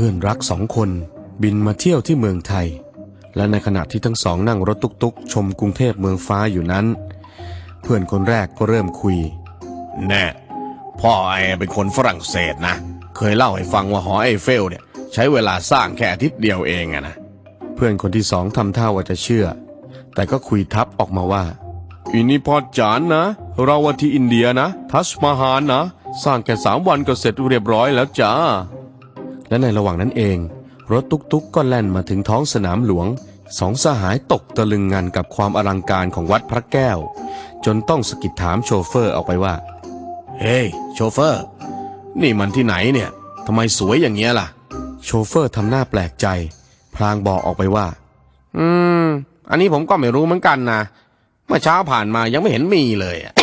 เพื่อนรักสองคนบินมาเที่ยวที่เมืองไทย และในขณะที่ทั้งสองนั่งรถตุกๆ ชมกรุงเทพเมืองฟ้าอยู่นั้น เพื่อนคนแรกก็เริ่มคุย แน่ พ่อไอเป็นคนฝรั่งเศสนะ เคยเล่าให้ฟังว่าหอไอเฟลเนี่ย ใช้เวลาสร้างแค่อาทิตย์เดียวเองอะนะ เพื่อนคนที่สองทำท่าว่าจะเชื่อ แต่ก็คุยทับออกมาว่าอินี่พอจานนะ เราว่าที่อินเดียนะ ทัชมาฮานนะ สร้างแค่สามวันก็เสร็จเรียบร้อยแล้วจ้า และในระหว่างนั้นเอง รถตุกๆก็แล่นมาถึงท้องสนามหลวงสองสหายตกตะลึงงันกับความอลังการของวัดพระแก้ว จนต้องสะกิดถามโชเฟอร์ออกไปว่า เฮ้ยโชเฟอร์ นี่มันที่ไหนเนี่ยทำไมสวยอย่างเงี้ยล่ะ โชเฟอร์ทำหน้าแปลกใจ พลางบอกออกไปว่า อืม อันนี้ผมก็ไม่รู้เหมือนกันนะเมื่อเช้าผ่านมายังไม่เห็นมีเลยอะ